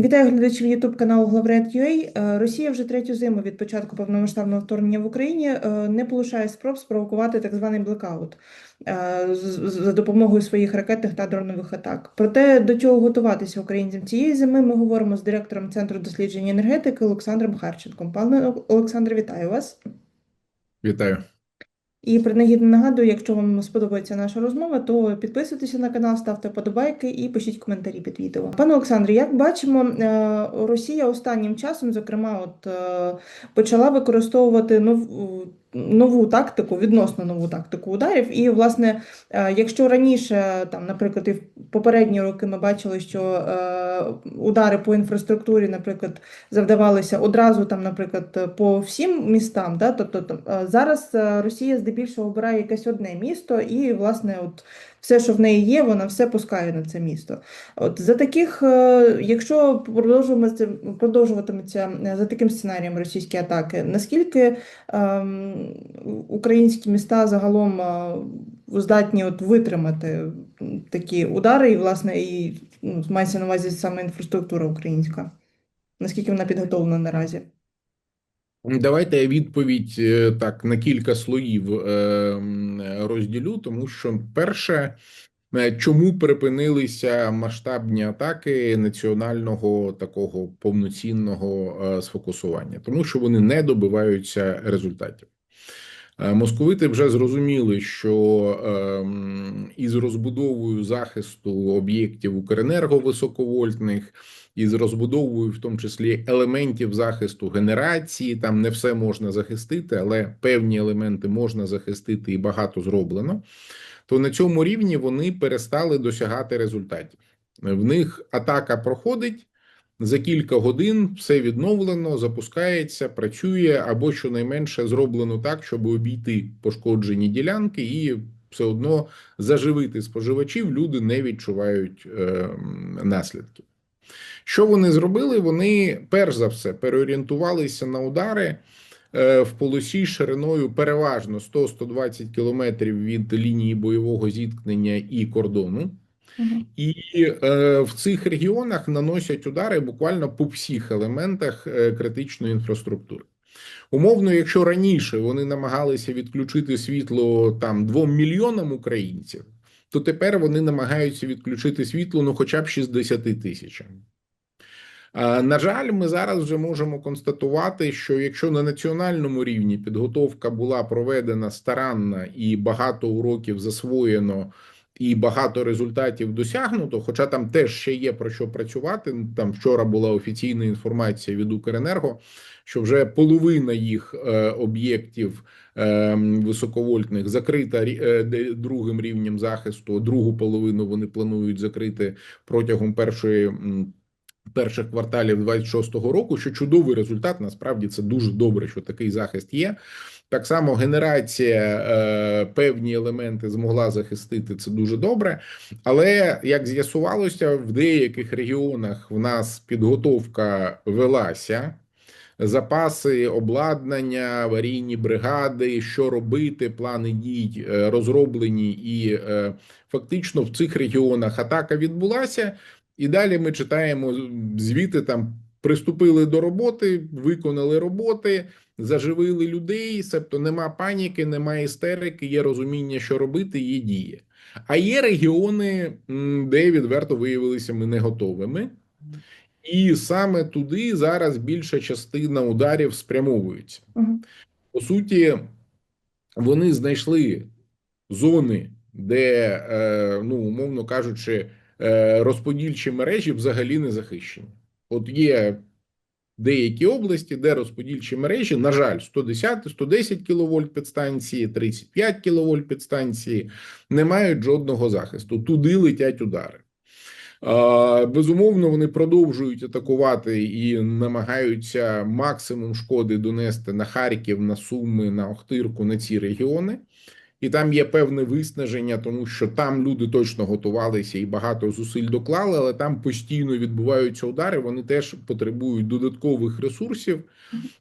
Вітаю глядачів Ютуб каналу Главред.ua. Е, Росія вже третю зиму від початку повномасштабного вторгнення в Україні е, не полишає спроб спровокувати так званий блекаут е, за допомогою своїх ракетних та дронових атак. Проте до чого готуватися українцям цієї зими ми говоримо з директором Центру дослідження енергетики Олександром Харченком. Пане Олександре, вітаю вас. Вітаю. І принагідно нагадую, якщо вам сподобається наша розмова, то підписуйтеся на канал, ставте подобайки і пишіть коментарі під відео. Пане Олександре, як бачимо, е, Росія останнім часом, зокрема, от е, почала використовувати нову. Нову тактику, відносно нову тактику ударів, і власне, е, якщо раніше, там, наприклад, і в попередні роки ми бачили, що е, удари по інфраструктурі, наприклад, завдавалися одразу там, наприклад, по всім містам. Да? Тобто там, е, зараз Росія здебільшого обирає якесь одне місто, і власне, от все, що в неї є, вона все пускає на це місто. От за таких, е, якщо продовжуватиметься, е, за таким сценарієм російські атаки, наскільки ем, українські міста загалом е, здатні от витримати такі удари, і власне і ну, мається на увазі саме інфраструктура українська? Наскільки вона підготовлена наразі? Давайте я відповідь е, так на кілька слоїв е, розділю, тому що перше, е, чому припинилися масштабні атаки національного такого повноцінного сфокусування, тому що вони не добиваються результатів. Е, Московити вже зрозуміли, що ем, із розбудовою захисту об'єктів Укренерго високовольтних, із розбудовою, в тому числі елементів захисту генерації, там не все можна захистити, але певні елементи можна захистити і багато зроблено. То на цьому рівні вони перестали досягати результатів. В них атака проходить. За кілька годин все відновлено, запускається, працює або щонайменше зроблено так, щоб обійти пошкоджені ділянки і все одно заживити споживачів. Люди не відчувають е, наслідків. Що вони зробили? Вони перш за все переорієнтувалися на удари е, в полосі шириною переважно 100-120 кілометрів від лінії бойового зіткнення і кордону. І е, в цих регіонах наносять удари буквально по всіх елементах е, критичної інфраструктури. Умовно, якщо раніше вони намагалися відключити світло там 2 мільйонам українців, то тепер вони намагаються відключити світло ну хоча б 60 тисячам. На жаль, ми зараз вже можемо констатувати, що якщо на національному рівні підготовка була проведена старанна і багато уроків засвоєно, і багато результатів досягнуто, хоча там теж ще є про що працювати. Там вчора була офіційна інформація від Укренерго, що вже половина їх е, об'єктів е, високовольтних закрита е, другим рівнем захисту. Другу половину вони планують закрити протягом першої. Перших кварталів 26-го року, що чудовий результат. Насправді це дуже добре, що такий захист є. Так само генерація е, певні елементи змогла захистити це дуже добре. Але як з'ясувалося, в деяких регіонах в нас підготовка велася. Запаси обладнання, аварійні бригади, що робити, плани дій е, розроблені, і е, фактично в цих регіонах атака відбулася. І далі ми читаємо звіти там приступили до роботи, виконали роботи, заживили людей, себто нема паніки, нема істерики, є розуміння, що робити, є дії. А є регіони, де відверто виявилися ми не готовими. І саме туди зараз більша частина ударів спрямовується. По суті, вони знайшли зони, де, е, ну, умовно кажучи, е, розподільчі мережі взагалі не захищені. От є деякі області, де розподільчі мережі, на жаль, 110, 110 кВт підстанції, 35 кВт підстанції не мають жодного захисту. Туди летять удари. Безумовно, вони продовжують атакувати і намагаються максимум шкоди донести на Харків, на Суми, на Охтирку, на ці регіони. І там є певне виснаження, тому що там люди точно готувалися і багато зусиль доклали, але там постійно відбуваються удари. Вони теж потребують додаткових ресурсів,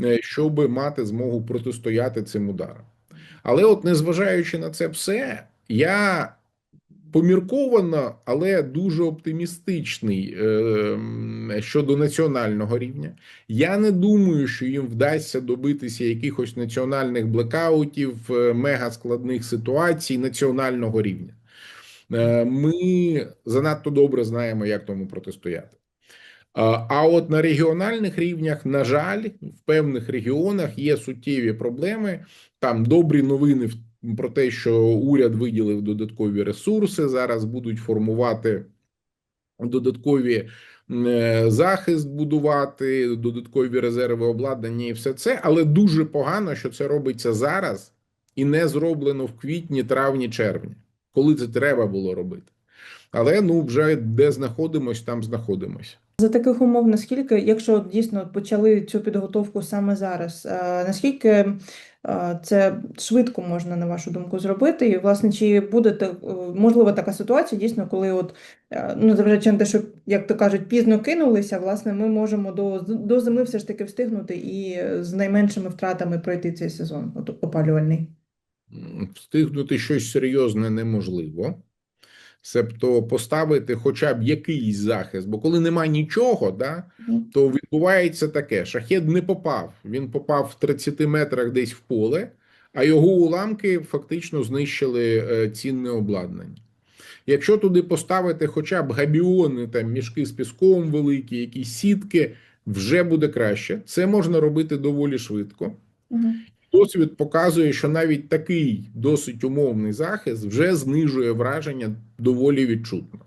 е, щоб мати змогу протистояти цим ударам. Але, от, незважаючи на це все, я помірковано, але дуже оптимістичний е, щодо національного рівня. Я не думаю, що їм вдасться добитися якихось національних блекаутів, е, мегаскладних ситуацій національного рівня. Е, Ми занадто добре знаємо, як тому протистояти. А а от на регіональних рівнях, на жаль, в певних регіонах є суттєві проблеми. Там добрі новини в- про те, що уряд виділив додаткові ресурси. Зараз будуть формувати додаткові е, захист, будувати додаткові резерви обладнання і все це. Але дуже погано, що це робиться зараз і не зроблено в квітні, травні, червні, коли це треба було робити. Але ну вже де знаходимось, там знаходимося. За таких умов, наскільки, якщо дійсно почали цю підготовку саме зараз, е, наскільки е, це швидко можна, на вашу думку, зробити? І, власне, чи буде е, можлива така ситуація, дійсно, коли от, ну, незважаючи на те, що, як то кажуть, пізно кинулися, власне, ми можемо до, до зими все ж таки встигнути і з найменшими втратами пройти цей сезон от, опалювальний? Встигнути щось серйозне неможливо. Себто поставити хоча б якийсь захист, бо коли нема нічого, да, то відбувається таке: шахет не попав. Він попав в 30 метрах десь в поле, а його уламки фактично знищили е, цінне обладнання. Якщо туди поставити хоча б габіони, там мішки з піском великі, якісь сітки, вже буде краще. Це можна робити доволі швидко. Мгм. Досвід показує, що навіть такий досить умовний захист вже знижує враження доволі відчутно.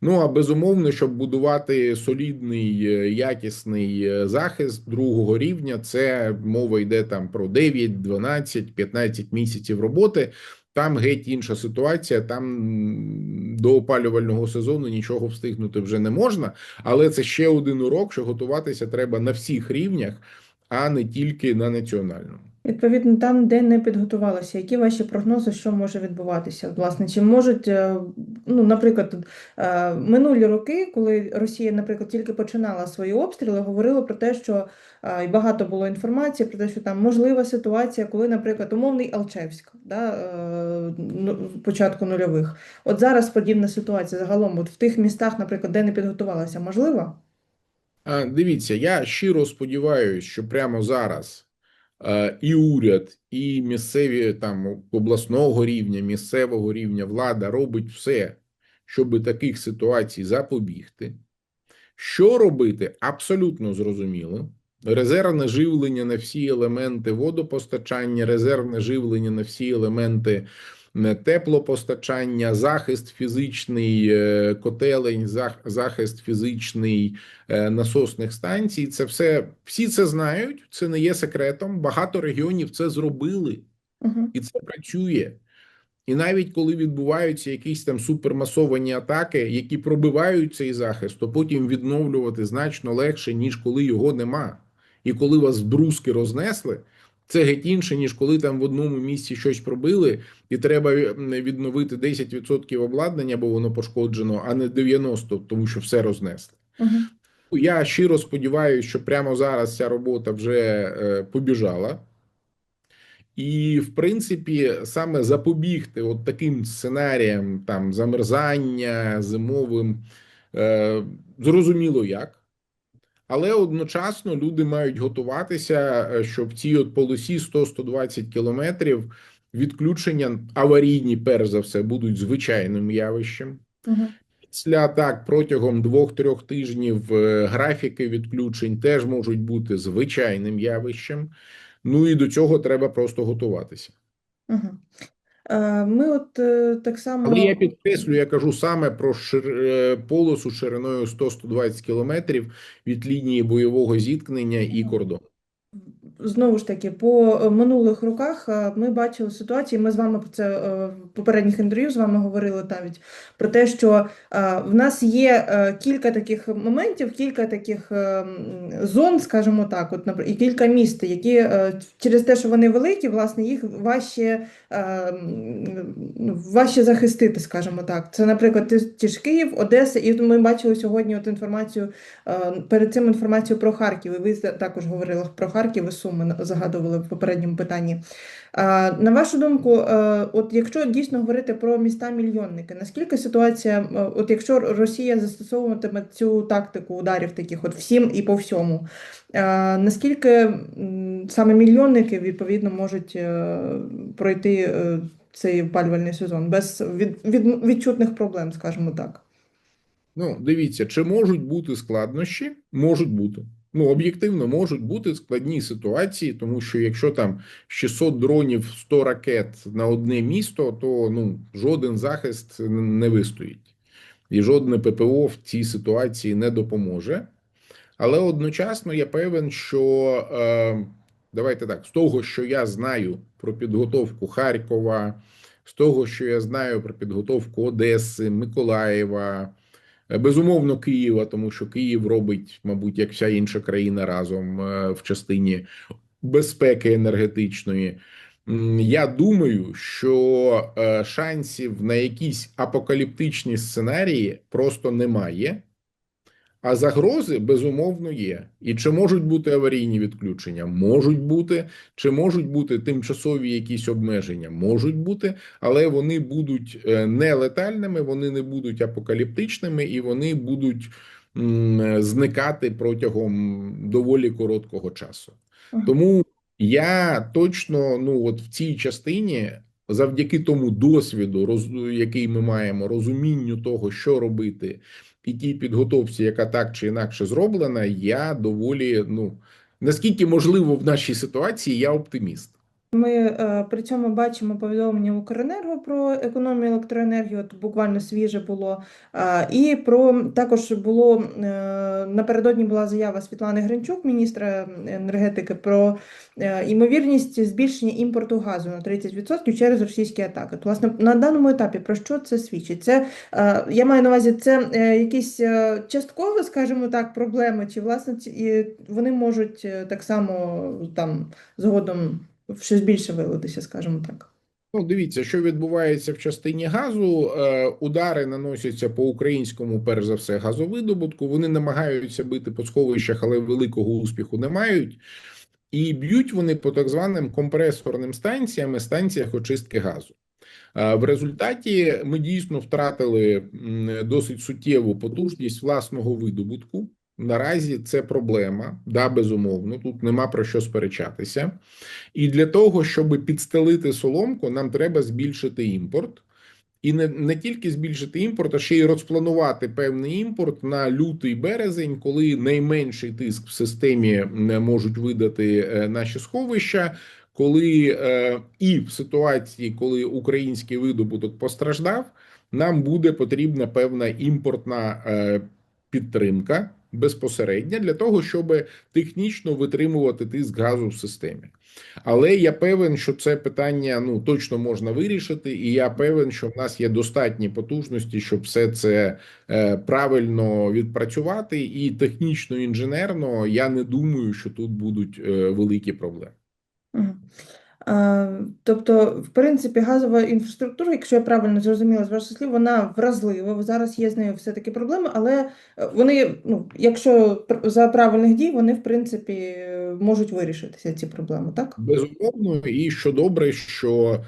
Ну а безумовно, щоб будувати солідний, е, якісний е, захист другого рівня, це мова йде там про 9, 12, 15 місяців роботи. Там геть інша ситуація. Там до опалювального сезону нічого встигнути вже не можна. Але це ще один урок, що готуватися треба на всіх рівнях, а не тільки на національному. Відповідно, там, де не підготувалися, які ваші прогнози, що може відбуватися? Власне, чи можуть, е, ну, наприклад, е, минулі роки, коли Росія, наприклад, тільки починала свої обстріли, говорили про те, що е, і багато було інформації про те, що там можлива ситуація, коли, наприклад, умовний Алчевськ, да, ну, початку нульових. От зараз подібна ситуація загалом, от в тих містах, наприклад, де не підготувалася, можлива? Дивіться, я щиро сподіваюся, що прямо зараз і уряд, і місцеві там обласного рівня, місцевого рівня влада робить все, щоб таких ситуацій запобігти. Що робити, абсолютно зрозуміло. Резервне живлення на всі елементи водопостачання, резервне живлення на всі елементи е, теплопостачання, захист фізичний, е, котелень, захист фізичний е, насосних станцій. Це все всі це знають. Це не є секретом. Багато регіонів це зробили, Угу. і це працює. І навіть коли відбуваються якісь там супермасовані атаки, які пробивають цей захист, то потім відновлювати значно легше, ніж коли його нема. І коли вас вдрузки рознесли, це геть інше, ніж коли там в одному місці щось пробили, і треба відновити 10% обладнання, бо воно пошкоджено, а не 90%, тому що все рознесли. Угу. Я щиро сподіваюся, що прямо зараз ця робота вже е, побіжала. І, в принципі, саме запобігти от таким сценаріям там замерзання зимовим, е, зрозуміло як. Але одночасно люди мають готуватися, е, що в цій от полосі 100-120 кілометрів відключення аварійні, перш за все, будуть звичайним явищем. Угу. Після атак протягом двох-трьох тижнів е, графіки відключень теж можуть бути звичайним явищем. Ну і до цього треба просто готуватися. Угу. Ми от е, так само. Але я підкреслю, я кажу саме про шир... е, полосу шириною 100-120 кілометрів від лінії бойового зіткнення і кордону. Знову ж таки, по е, минулих роках е, ми бачили ситуації. Ми з вами про це е, в попередніх інтерв'ю з вами говорили навіть про те, що в нас є кілька таких моментів, кілька таких зон, скажімо так, от і кілька міст, які через те, що вони великі, власне, їх важче, ну, важче захистити, скажімо так. Це, наприклад, ті- ж Київ, Одеса, і ми бачили сьогодні от інформацію перед цим інформацію про Харків. І ви також говорили про Харків. Суми загадували в попередньому питанні. На вашу думку, е, от якщо дійсно говорити про міста-мільйонники, наскільки ситуація, е, от якщо Росія застосовуватиме цю тактику ударів таких от всім і по всьому, е, наскільки саме мільйонники відповідно можуть пройти цей опалювальний сезон без від, від, відчутних проблем, скажімо так? Ну, дивіться, чи можуть бути складнощі? Можуть бути. Ну, об'єктивно можуть бути складні ситуації, тому що якщо там 600 дронів, 100 ракет на одне місто, то ну жоден захист не вистоїть, і жодне ППО в цій ситуації не допоможе. Але одночасно я певен, що е, давайте так, з того, що я знаю про підготовку Харкова, з того, що я знаю про підготовку Одеси, Миколаєва. Е, Безумовно, Києва, тому що Київ робить, мабуть, як вся інша країна разом е, в частині безпеки енергетичної. Я думаю, що е, шансів на якісь апокаліптичні сценарії просто немає. А загрози безумовно є. І чи можуть бути аварійні відключення? Можуть бути, чи можуть бути тимчасові якісь обмеження? Можуть бути, але вони будуть е, не летальними, вони не будуть апокаліптичними і вони будуть зникати протягом доволі короткого часу. Тому я точно, ну от в цій частині, завдяки тому досвіду, який ми маємо, розумінню того, що робити, і тій підготовці, яка так чи інакше зроблена, я доволі ну наскільки можливо в нашій ситуації, я оптиміст. Ми е, при цьому бачимо повідомлення Укренерго про економію електроенергії, от буквально свіже було. І про також було е, напередодні була заява Світлани Гринчук, міністра енергетики, про е, ймовірність збільшення імпорту газу на 30% через російські атаки. То, власне, на даному етапі про що це свідчить? Це я маю на увазі, це якісь частково, скажімо так, проблеми, чи власне вони можуть так само там згодом щось більше вилитися, скажімо так. Ну, дивіться, що відбувається в частині газу. Е, Удари наносяться по українському, перш за все, газовидобутку. Вони намагаються бити по сховищах, але великого успіху не мають. І б'ють вони по так званим компресорним станціям, станціях очистки газу. Е, В результаті ми дійсно втратили досить суттєву потужність власного видобутку. Наразі це проблема, да, безумовно. Тут нема про що сперечатися. І для того, щоб підстелити соломку, нам треба збільшити імпорт. І не, не тільки збільшити імпорт, а ще й розпланувати певний імпорт на лютий березень, коли найменший тиск в системі можуть видати е, наші сховища, коли е, і в ситуації, коли український видобуток постраждав, нам буде потрібна певна імпортна е, підтримка безпосередня для того, щоб технічно витримувати тиск газу в системі. Але я певен, що це питання ну точно можна вирішити, і я певен, що в нас є достатні потужності, щоб все це е, правильно відпрацювати. І технічно інженерно я не думаю, що тут будуть е, великі проблеми. Е, Тобто, в принципі, газова інфраструктура, якщо я правильно зрозуміла з ваших слів, вона вразлива. Зараз є з нею все-таки проблеми, але е, вони, ну, якщо за правильних дій, вони, в принципі, можуть вирішитися ці проблеми, так? Безумовно, і що добре, що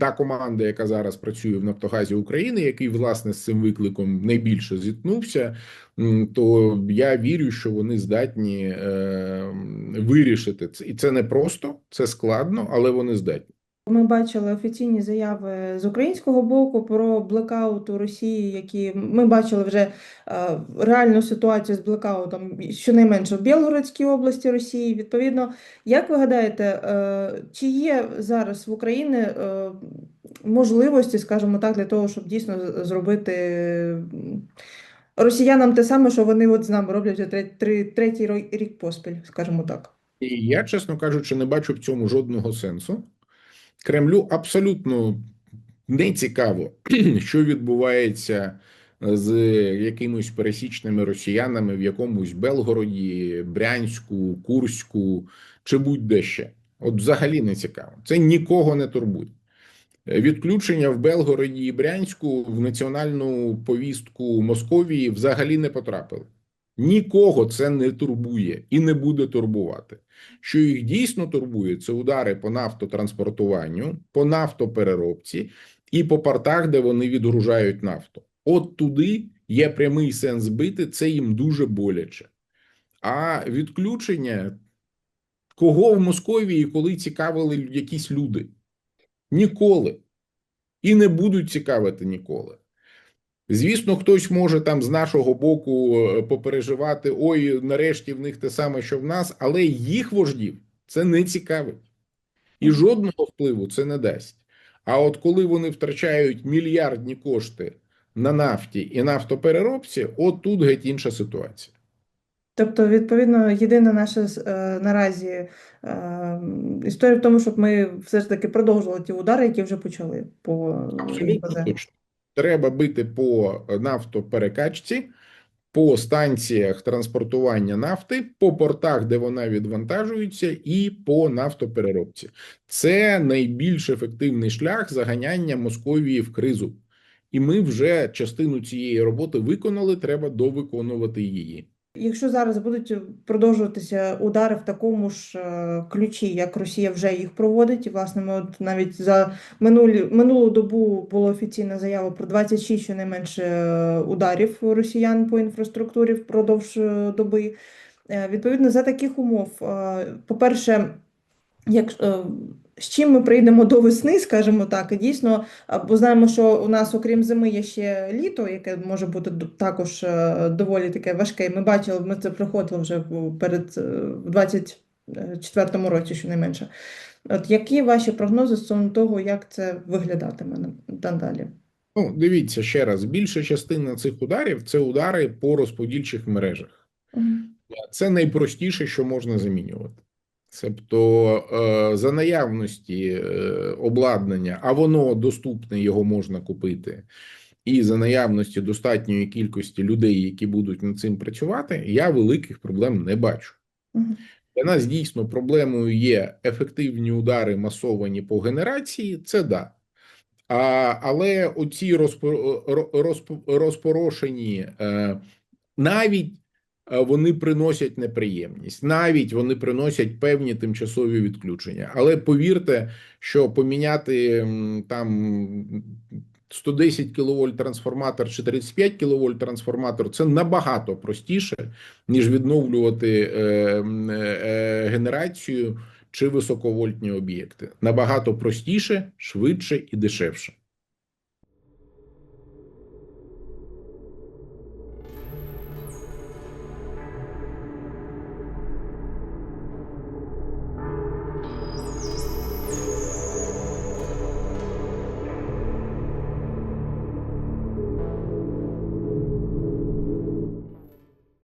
та команда, яка зараз працює в Нафтогазі України, який власне з цим викликом найбільше зіткнувся, то я вірю, що вони здатні е, вирішити це. І це не просто, це складно, але вони здатні. Ми бачили офіційні заяви з українського боку про блекаут у Росії, які ми бачили вже е, реальну ситуацію з блекаутом щонайменше в Білгородській області Росії. Відповідно, як ви гадаєте, е, чи є зараз в Україні е, можливості, скажімо так, для того, щоб дійсно зробити росіянам те саме, що вони от з нами роблять вже тре- три- третій рік поспіль, скажімо так? І я, чесно кажучи, не бачу в цьому жодного сенсу. Кремлю абсолютно не цікаво, що відбувається з якимись пересічними росіянами в якомусь Белгороді, Брянську, Курську чи будь-де ще. От взагалі не цікаво. Це нікого не турбує. Відключення в Белгороді і Брянську в національну повістку Московії взагалі не потрапили. Нікого це не турбує і не буде турбувати. Що їх дійсно турбує, це удари по нафтотранспортуванню, по нафтопереробці і по портах, де вони відгружають нафту. От туди є прямий сенс бити, це їм дуже боляче. А відключення кого в Московії коли цікавили якісь люди? Ніколи. І не будуть цікавити ніколи. Звісно, хтось може там з нашого боку е, попереживати: ой, нарешті в них те саме, що в нас, але їх вождів це не цікавить. І жодного впливу це не дасть. А от коли вони втрачають мільярдні кошти на нафті і нафтопереробці, от тут геть інша ситуація. Тобто, відповідно, єдина наша е, наразі е, історія в тому, щоб ми все ж таки продовжували ті удари, які вже почали по Абсолютно точно. Треба бити по нафтоперекачці, по станціях транспортування нафти, по портах, де вона відвантажується, і по нафтопереробці. Це найбільш ефективний шлях заганяння Московії в кризу. І ми вже частину цієї роботи виконали. Треба довиконувати її. Якщо зараз будуть продовжуватися удари в такому ж е, ключі, як Росія вже їх проводить, і власне ми от навіть за минулі минулу добу була офіційна заява про 26 щонайменше е, ударів росіян по інфраструктурі впродовж е, доби. Е, Відповідно, за таких умов, е, по-перше, як е, з чим ми прийдемо до весни, скажімо так, і дійсно, бо знаємо, що у нас, окрім зими, є ще літо, яке може бути також е, доволі таке важке. Ми бачили, ми це проходили вже перед е, в 24-му році, щонайменше. От які ваші прогнози стосовно того, як це виглядатиме на- надалі? Ну, дивіться ще раз: більша частина цих ударів це удари по розподільчих мережах. Мгм. Це найпростіше, що можна замінювати. Тобто, е, за наявності е, обладнання, а воно доступне, його можна купити, і за наявності достатньої кількості людей, які будуть над цим працювати, я великих проблем не бачу. Для нас дійсно проблемою є ефективні удари масовані по генерації. Це да. А, але оці розпо, ро- розпорошені е, навіть вони приносять неприємність, навіть вони приносять певні тимчасові відключення. Але повірте, що поміняти там 110 кВт трансформатор чи 35 кВт трансформатор це набагато простіше, ніж відновлювати е, е, генерацію чи високовольтні об'єкти. Набагато простіше, швидше і дешевше.